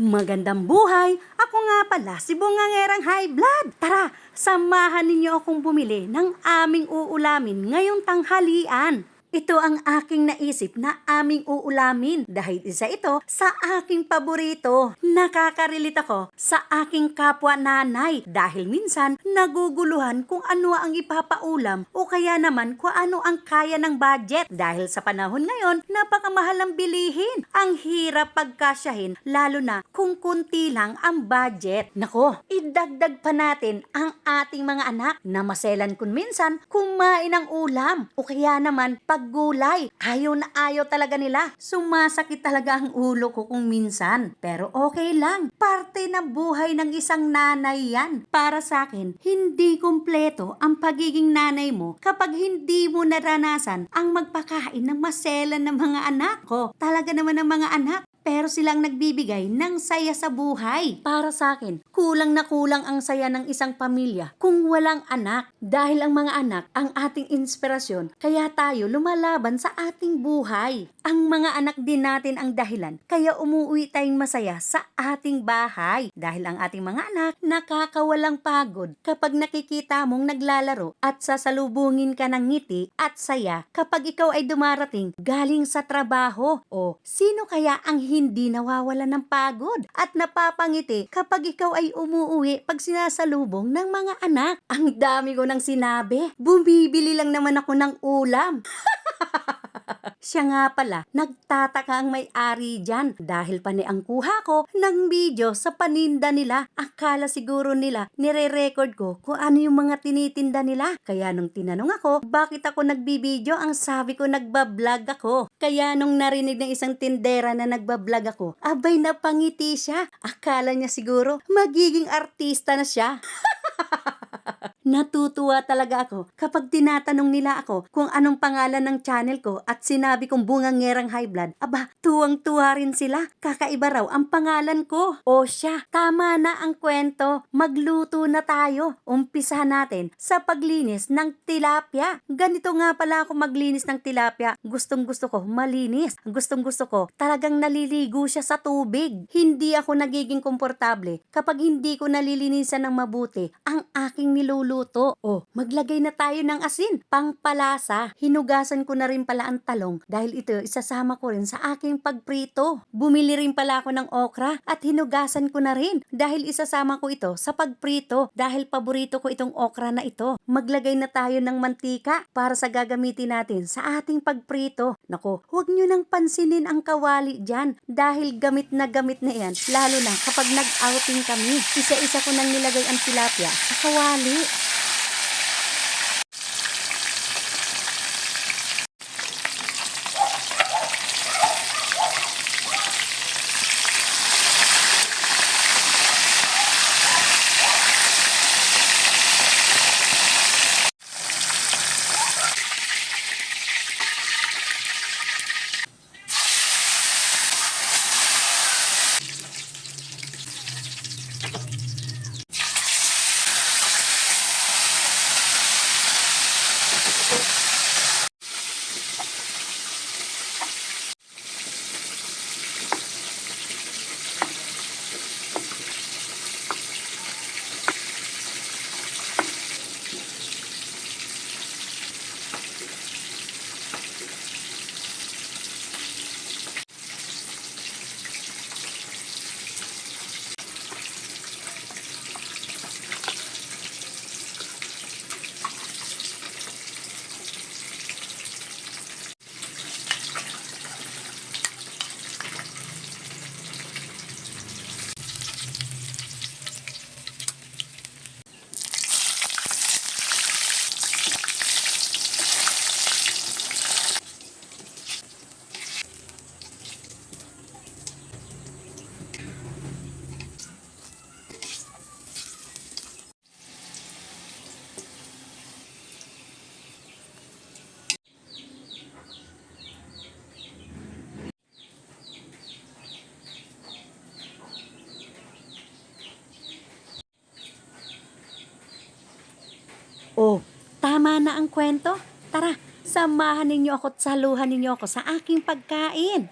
Magandang buhay! Ako nga pala si Bungangerang High Blood. Tara, samahan ninyo akong bumili ng aming uulamin ngayong tanghalian. Ito ang aking naisip na aming uulamin dahil isa ito sa aking paborito. Nakaka-relate ako sa aking kapwa nanay dahil minsan naguguluhan kung ano ang ipapaulam o kaya naman kung ano ang kaya ng budget dahil sa panahon ngayon napakamahal ang bilihin. Ang hirap pagkasyahin lalo na kung kunti lang ang budget. Nako, idagdag pa natin ang ating mga anak na maselan kung minsan kumain ng ulam o kaya naman paggulay. Ayaw na ayaw talaga nila. Sumasakit talaga ang ulo ko kung minsan. Pero okay lang. Parte ng buhay ng isang nanay yan. Para sa akin, hindi kumpleto ang pagiging nanay mo kapag hindi mo naranasan ang magpakain ng maselan ng mga anak ko. Talaga naman ng mga anak pero silang nagbibigay ng saya sa buhay. Para sa akin, kulang na kulang ang saya ng isang pamilya kung walang anak. Dahil ang mga anak ang ating inspirasyon, kaya tayo lumalaban sa ating buhay. Ang mga anak din natin ang dahilan, kaya umuwi tayong masaya sa ating bahay. Dahil ang ating mga anak nakakawalang pagod kapag nakikita mong naglalaro at sasalubungin ka ng ngiti at saya kapag ikaw ay dumarating galing sa trabaho. O sino kaya ang hindi nawawala ng pagod at napapangiti kapag ikaw ay umuwi pag sinasalubong ng mga anak? Ang dami ko nang sinabi. Bumibili lang naman ako ng ulam. Siya nga pala, nagtataka ang may-ari dyan dahil pani ang kuha ko ng video sa paninda nila. Akala siguro nila nire-record ko kung ano yung mga tinitinda nila. Kaya nung tinanong ako, bakit ako nagbibideo, ang sabi ko nagbablog ako. Kaya nung narinig ng isang tindera na nagbablog ako, abay napangiti siya. Akala niya siguro magiging artista na siya. Natutuwa talaga ako kapag tinatanong nila ako kung anong pangalan ng channel ko at sinabi kong bungangerang high blood. Aba, tuwang-tuwa rin sila. Kakaiba raw ang pangalan ko. O siya, tama na ang kwento. Magluto na tayo. Umpisa natin sa paglinis ng tilapia. Ganito nga pala ako maglinis ng tilapia. Gustong gusto ko malinis. Gustong gusto ko talagang naliligo siya sa tubig. Hindi ako nagiging komportable kapag hindi ko nalilinisan ng mabuti ang aking niluluto. O, maglagay na tayo ng asin, pangpalasa. Hinugasan ko na rin pala ang talong dahil ito isasama ko rin sa aking pagprito. Bumili rin pala ako ng okra at hinugasan ko na rin dahil isasama ko ito sa pagprito dahil paborito ko itong okra na ito. Maglagay na tayo ng mantika para sa gagamitin natin sa ating pagprito. Nako, huwag nyo nang pansinin ang kawali dyan dahil gamit na gamit na yan lalo na kapag nag-outing kami. Isa-isa ko nang nilagay ang tilapia sa kawali. Na ang kwento. Tara, samahan ninyo ako at saluhan ninyo ako sa aking pagkain.